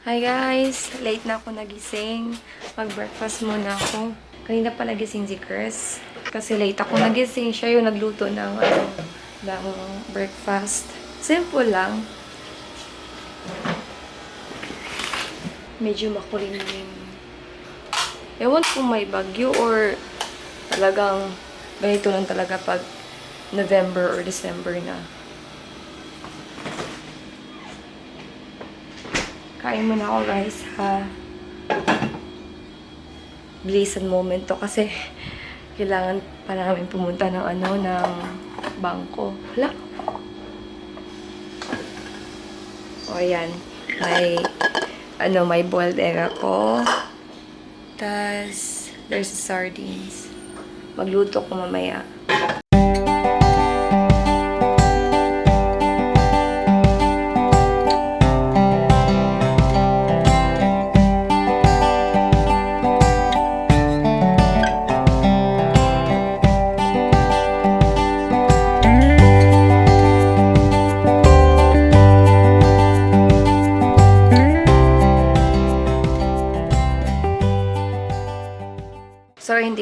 Hi guys! Late na ako nagising. Mag-breakfast muna ako. Kanina pa nagising si Chris. Kasi late ako nagising. Siya yung nagluto ng, ano, ng breakfast. Simple lang. Medyo makulimlim. Ewan kung may bagyo or talagang ganito lang talaga pag November or December na. Kain muna ako guys ha. Blisan moment to kasi kailangan pa namin pumunta ng ano, ng bangko. Hala. O ayan. May ano, may boiled egg ako. Tas, there's sardines. Magluto ko mamaya.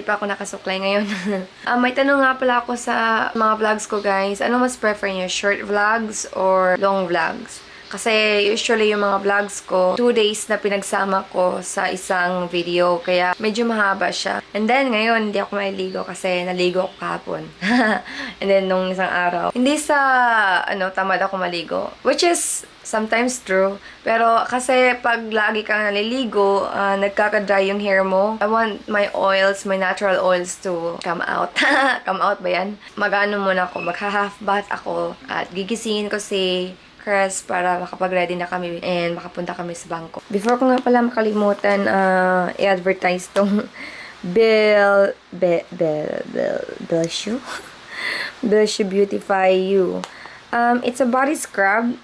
Pa ako nakasuklay ngayon. Ah, may tanong nga pala ako sa mga vlogs ko, guys. Ano mas prefer niyo? Short vlogs or long vlogs? Kasi usually yung mga vlogs ko, two days na pinagsama ko sa isang video. Kaya medyo mahaba siya. And then ngayon, hindi ako mailigo kasi naligo ako kahapon. And then nung isang araw, hindi sa ano tamad ako maligo. Which is sometimes true. Pero kasi pag lagi kang naliligo, ah, nagkaka-dry yung hair mo. I want my oils, my natural oils to come out. come out ba yan? Mag-ano muna ako, magha-half bath ako at gigisingin ko si Chris para makapag-ready na kami and makapunta kami sa bangko. Before ko nga pala makalimutan uh, i-advertise tong Bill Be, Bill Bill Bill Shoe Bill Shoe Beautify You. Um, it's a body scrub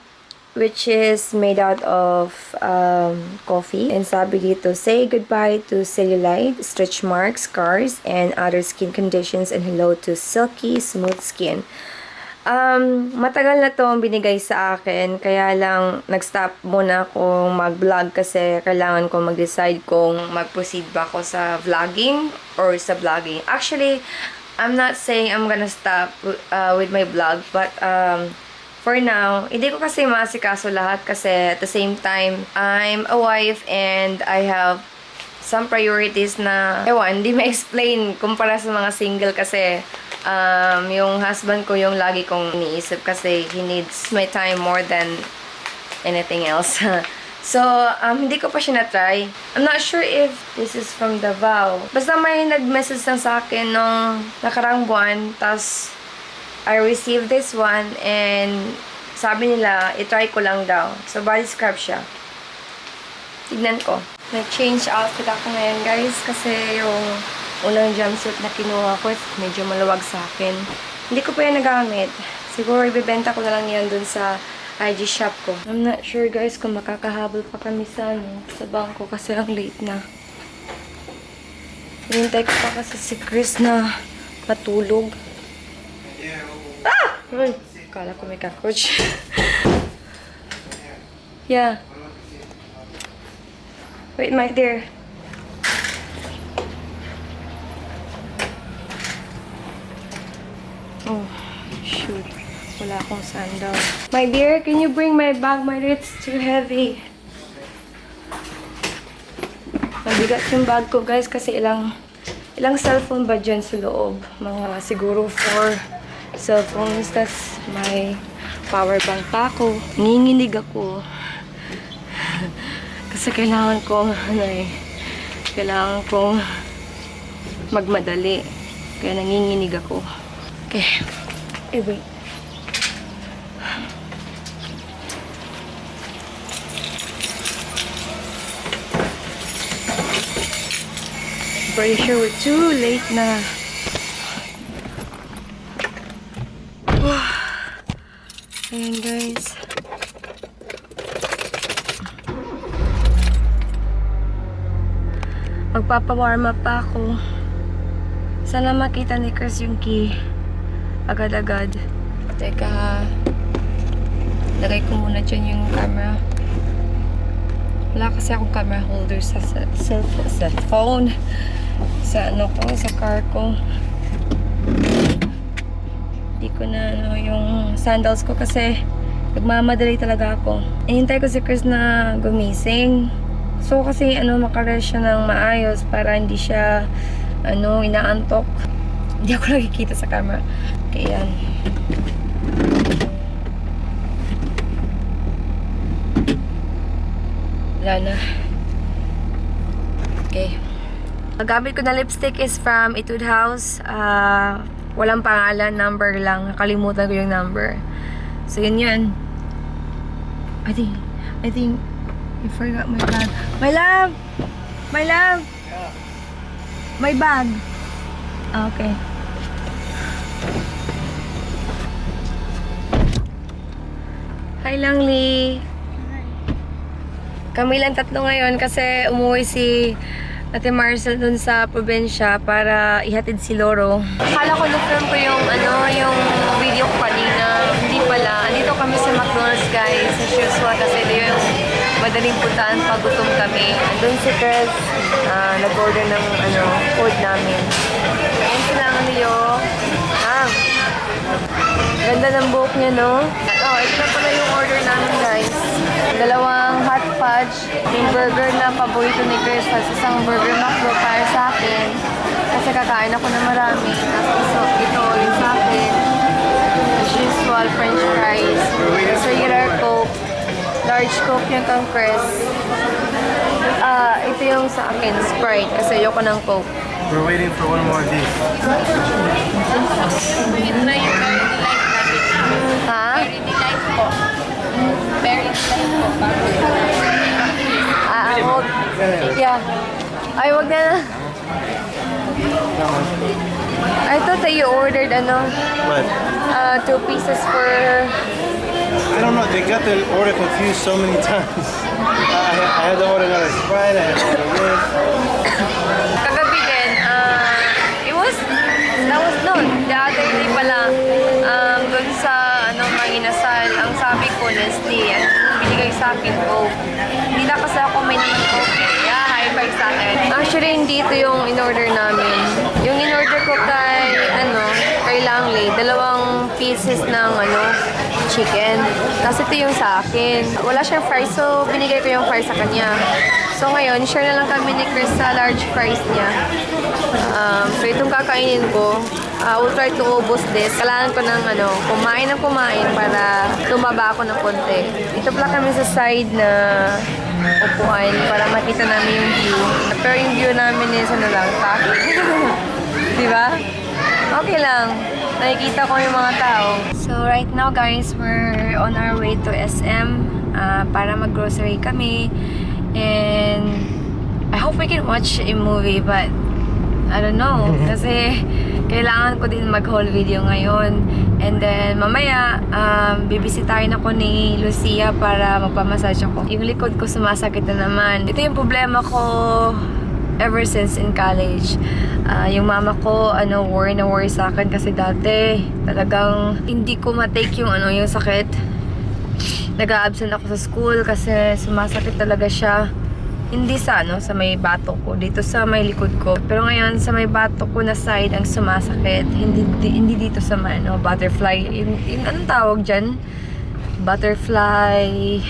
which is made out of um, coffee. And sabi dito, say goodbye to cellulite, stretch marks, scars, and other skin conditions and hello to silky, smooth skin. Um, matagal na to ang binigay sa akin, kaya lang nag-stop muna akong mag-vlog kasi kailangan ko mag-decide kung mag-proceed ba ako sa vlogging or sa vlogging. Actually, I'm not saying I'm gonna stop uh, with my vlog, but um, for now, hindi ko kasi masikaso lahat kasi at the same time, I'm a wife and I have some priorities na, ewan, hindi ma-explain kumpara sa mga single kasi um, yung husband ko yung lagi kong iniisip kasi he needs my time more than anything else. so, um, hindi ko pa siya na-try. I'm not sure if this is from Davao. Basta may nag-message lang sa akin nung nakarang buwan, tas I received this one and sabi nila, itry ko lang daw. So, body scrub siya. Tignan ko. Nag-change outfit ako ngayon, guys, kasi yung unang jumpsuit na kinuha ko, medyo maluwag sa akin. Hindi ko pa yan nagamit. Siguro ibebenta ko na lang yan dun sa IG shop ko. I'm not sure, guys, kung makakahabol pa kami sa, ano, sa bangko kasi ang late na. Hinintay ko pa kasi si Chris na matulog. Ah! Ay, kala ko may cockroach. yeah. Wait, my dear. Oh, shoot. Akong sandal. My dear, can you bring my bag? My it's too heavy. Mabigat yung bag ko, guys, kasi ilang ilang cellphone ba dyan sa loob? Mga siguro four cellphones. That's my power bank pa ako. Nanginginig ako. kasi kailangan kong, ano eh, kailangan kong magmadali. Kaya nanginginig ako. Okay. Eh, wait. Pretty sure we're too late na. Ayan guys. Magpapawarm up pa ako. Sana makita ni Chris yung key. Agad-agad. Teka ha. Lagay ko muna dyan yung camera. Wala kasi akong camera holder sa sa, sa phone. Sa ano ko, sa car ko. Hindi ko na ano, yung sandals ko kasi nagmamadali talaga ako. Ihintay ko si Chris na gumising. So kasi ano, makarest siya ng maayos para hindi siya ano, inaantok. Hindi ako nakikita sa camera. Kaya yan. Wala na. Okay. Ang gamit ko na lipstick is from Etude House. Ah, walang pangalan, number lang. Nakalimutan ko yung number. So, yun yun. I think, I think, I forgot my bag. My love! My love! My bag. Ah, Okay. Hi, Langli. Kami lang tatlo ngayon kasi umuwi si Ate Marcel dun sa probinsya para ihatid si Loro. Akala ko na-film ko yung ano, yung video ko kanina. Hindi pala. Andito kami sa McDonald's guys. As usual kasi ito yung madaling puntaan pag gutom kami. Andun si Chris. ah, nag-order ng ano, food namin. Ayan sila ang niyo. Ah, Ganda ng buhok niya, no? Oh, ito na pala yung order namin, guys. Dalawang hot fudge, yung burger na paborito ni Chris, tapos isang burger McDo para sa akin. Kasi kakain ako na marami. Tapos ito, ito yung sa akin. As usual, french fries. Regular Coke. Large Coke yung kang Chris. Ah, ito yung sa akin, Sprite. Kasi ayoko ng Coke. We're waiting for one more of these. Ha? Ah, ah, wag. Yeah. Ay, wag na na. I thought that you ordered, ano, But uh, two pieces for... I don't know, they got the order confused so many times. I, I had to order another Sprite, I had to order this. Sa akin, Coke. Hindi na kasi ako may naman Coke. Yeah, high five sa akin. Actually, hindi ito yung in-order namin. Yung in-order ko kay, ano, kay Langley, dalawang pieces ng, ano, chicken. Tapos ito yung sa akin. Wala siyang fries, so binigay ko yung fries sa kanya. So ngayon, share na lang kami ni Chris sa large fries niya. Um, so itong kakainin ko, uh, will try to ubos this. Kailangan ko ng ano, kumain ng kumain para tumaba ako ng konti. Ito pala kami sa side na upuan para makita namin yung view. Pero yung view namin is ano lang, traffic. Di ba? Okay lang. Nakikita ko yung mga tao. So right now guys, we're on our way to SM uh, para mag-grocery kami. And I hope we can watch a movie but I don't know. Kasi kailangan ko din mag-haul video ngayon. And then mamaya, um, bibisitahin ako ni Lucia para magpamassage ako. Yung likod ko sumasakit na naman. Ito yung problema ko ever since in college. Ah, yung mama ko, ano, worry na worry sa akin kasi dati talagang hindi ko matake yung ano, yung sakit. Nag-a-absent ako sa school kasi sumasakit talaga siya. Hindi sa ano, sa may batok ko, dito sa may likod ko. Pero ngayon, sa may batok ko na side ang sumasakit. Hindi, di- hindi dito sa may, ano, butterfly. Yung, yung anong tawag dyan? Butterfly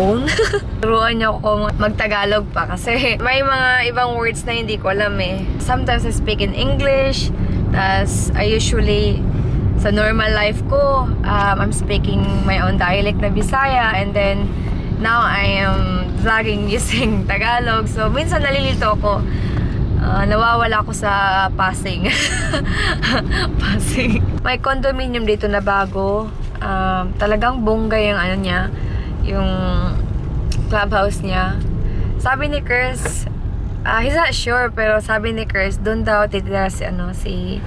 bone. Turuan niyo ako magtagalog pa kasi may mga ibang words na hindi ko alam eh. Sometimes I speak in English, tas I usually sa normal life ko, um, I'm speaking my own dialect na Bisaya and then now I am vlogging using Tagalog. So minsan nalilito ako. Ah, nawawala ako sa passing. passing. May condominium dito na bago. Um, talagang bongga yung ano niya, yung clubhouse niya. Sabi ni Chris, ah, he's not sure, pero sabi ni Chris, doon daw titira si, ano, si,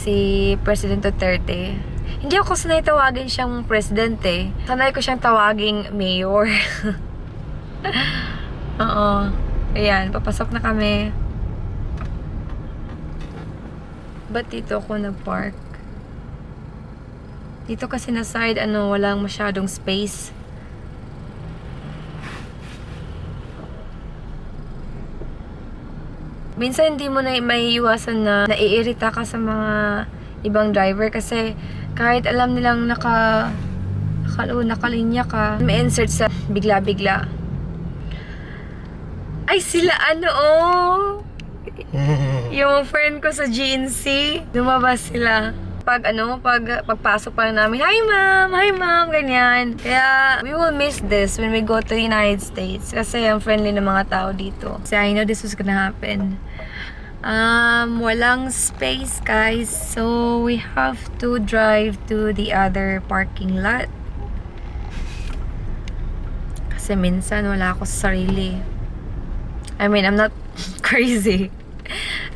si President Duterte. Hindi ako sanay tawagin siyang president eh. Sanay ko siyang tawaging mayor. Oo. Ayan, papasok na kami. Ba't dito ako nag-park? Dito kasi na side, ano, walang masyadong space. Minsan hindi mo na may iwasan na naiirita ka sa mga ibang driver kasi kahit alam nilang naka nakalo nakalinya ka may insert sa bigla-bigla ay sila ano oh yung friend ko sa GNC lumabas sila pag ano, pag pagpasok pa namin, hi ma'am, hi ma'am, ganyan. Kaya, we will miss this when we go to the United States. Kasi ang friendly ng mga tao dito. Kasi I know this was gonna happen. Um, walang space, guys. So, we have to drive to the other parking lot. Kasi minsan wala ako sa sarili. I mean, I'm not crazy.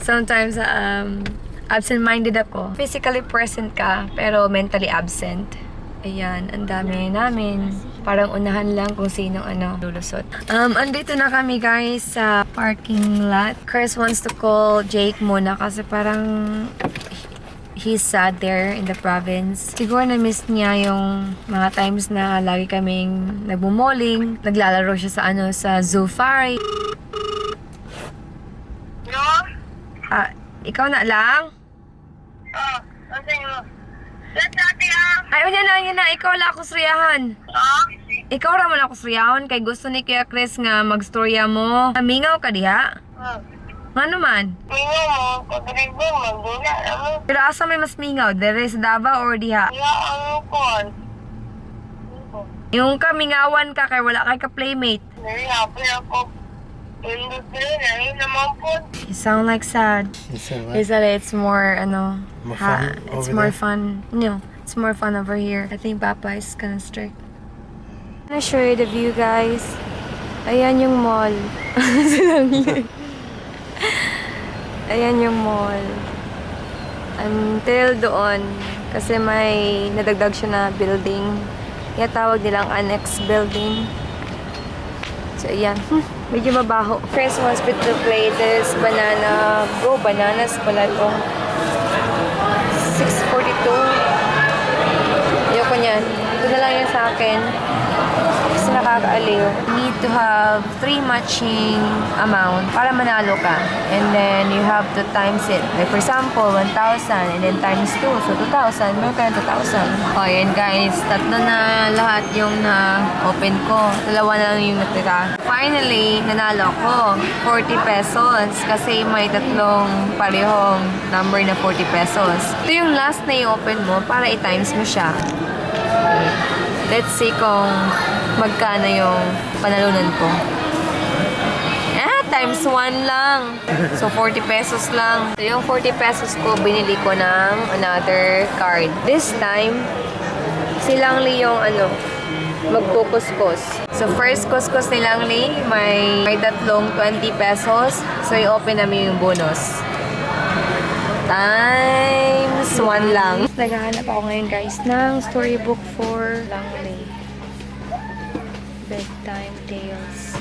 Sometimes, um, absent-minded ako. Physically present ka, pero mentally absent. Ayan, ang dami namin. Parang unahan lang kung sino ano lulusot. Um, andito na kami guys sa parking lot. Chris wants to call Jake muna kasi parang he's sad there in the province. Siguro na-miss niya yung mga times na lagi kaming nagmumoling. Naglalaro siya sa ano, sa Zoofari. No? Ah, ikaw na lang? Oh, ano ate ah! Ay, unya na, unya na. Ikaw wala ako sriyahan. Ah? Ikaw raman ako sriyahan kay gusto ni Kuya Chris nga magstorya mo. Amingaw ka diha? Hmm. Nga naman. Tingnan mo, pag-ribo, magdula na mo. Pero asa may mas mingaw? Dere sa Davao or diha? Wala ang kon. Yung kamingawan ka kay wala kay ka playmate. Nalihapin ako. Industry na rin naman po. You sound like sad. It's a lot. Is that it's more ano More ha- it's more there? fun. No, it's more fun over here. I think Papa is kind of strict. I'm gonna show you the view, guys. Ayan yung mall. Ayan yung mall. Until doon. Kasi may nadagdag siya na building. Kaya tawag nilang annex building. So, ayan. Hmm, medyo mabaho. Chris wants me to play this banana. Go, bananas pala to. 642. Niyan. Ito lang yan sa akin. Kasi nakakaaliw. Need to have three matching amount para manalo ka. And then, you have to times it. Like, for example, 1,000 and then times 2. So, 2,000. Meron ka ng 2,000. O, yan guys. Tatlo na lahat yung na-open ko. Dalawa na lang yung natira. Finally, nanalo ko. 40 pesos. Kasi may tatlong parehong number na 40 pesos. Ito yung last na i-open mo para i-times mo siya. Let's see kung magkano yung panalunan ko. Ah, times 1 lang. So, 40 pesos lang. So, yung 40 pesos ko, binili ko ng another card. This time, si Langli yung ano, magkukuskos. So, first kuskus ni Langli, may, may tatlong 20 pesos. So, i-open namin yung bonus. Times 1 lang. Naghahanap ako ngayon guys ng storybook for Langley. Bedtime Tales.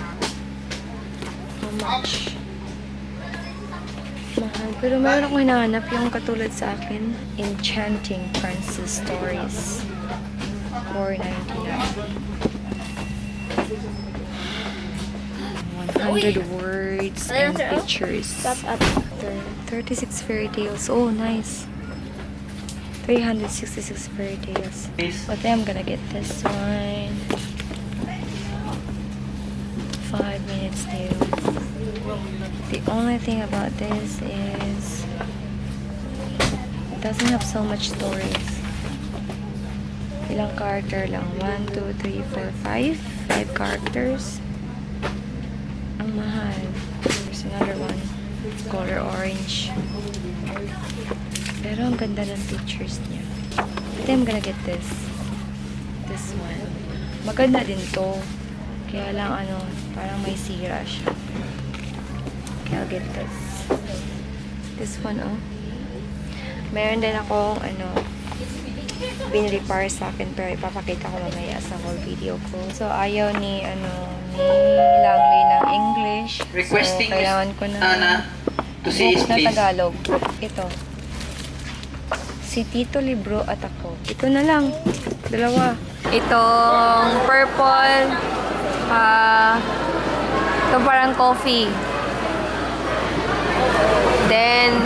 How much? Mahal. Pero meron akong hinahanap yung katulad sa akin. Enchanting Princess Stories. 4.99. 100 words and pictures. up. 36 fairy tales. Oh, nice. 366 fairy tales. But then I'm gonna get this one. Five minutes new. The only thing about this is it doesn't have so much stories. Ilang character lang? 1, 2, 3, 4, 5. 5 characters. Mahal. There's another one. Color orange. Pero ang ganda ng pictures niya. But I'm gonna get this. This one. Maganda din to. Kaya lang ano, parang may sira siya. Kaya I'll get this. This one, oh. Meron din akong ano, binili para sa akin pero ipapakita ko mamaya sa whole video ko. So, ayaw ni, ano, ni Langley ng English. Requesting so, kailangan ko na Ana to see his na please. Tagalog. Ito. Si Tito Libro at ako. Ito na lang. Dalawa. Itong purple. Ah, ito parang coffee. Then,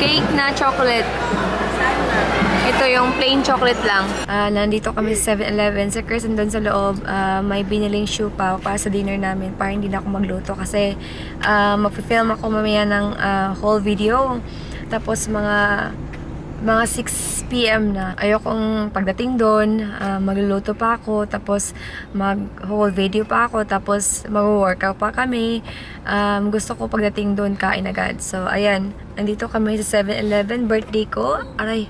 cake na chocolate. Ito yung plain chocolate lang. Ah, nandito kami sa 7-Eleven. Si Chris nandun sa loob. Ah, may biniling shoe pa para sa dinner namin para hindi na ako magluto kasi uh, mag-film ako mamaya ng ah, whole video. Tapos mga mga 6 p.m. na. Ayokong pagdating doon, ah, magluluto pa ako, tapos mag-whole video pa ako, tapos mag-workout pa kami. Um, gusto ko pagdating doon, kain agad. So, ayan. Nandito kami sa 7-Eleven. Birthday ko. Aray.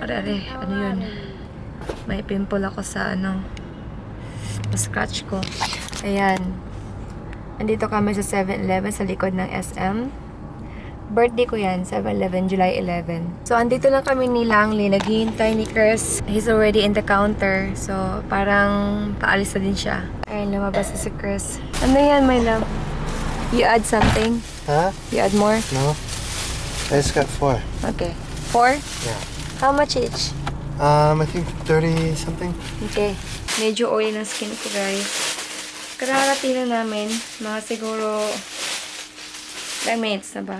Aray, aray. Ano yun? May pimple ako sa ano. Scratch ko. Ayan. Nandito kami sa 7-Eleven sa likod ng SM. Birthday ko yan, 7-Eleven, July 11. So, andito lang kami ni Langley. Naghihintay ni Chris. He's already in the counter. So, parang paalis na din siya. Ayun, lumabas na si Chris. Ano yan, my love? You add something? Huh? You add more? No. I just got four. Okay. Four? Yeah. How much each? Um, I think 30 something. Okay. Medyo oily ng skin ko, guys. Kararating na namin. Mga siguro... Ilang minutes na ba?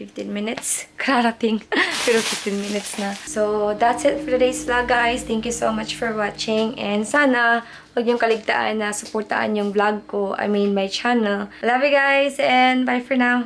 15 minutes. Kararating. Pero 15 minutes na. So, that's it for today's vlog, guys. Thank you so much for watching. And sana, huwag niyong kaligtaan na supportaan yung vlog ko. I mean, my channel. Love you guys and bye for now.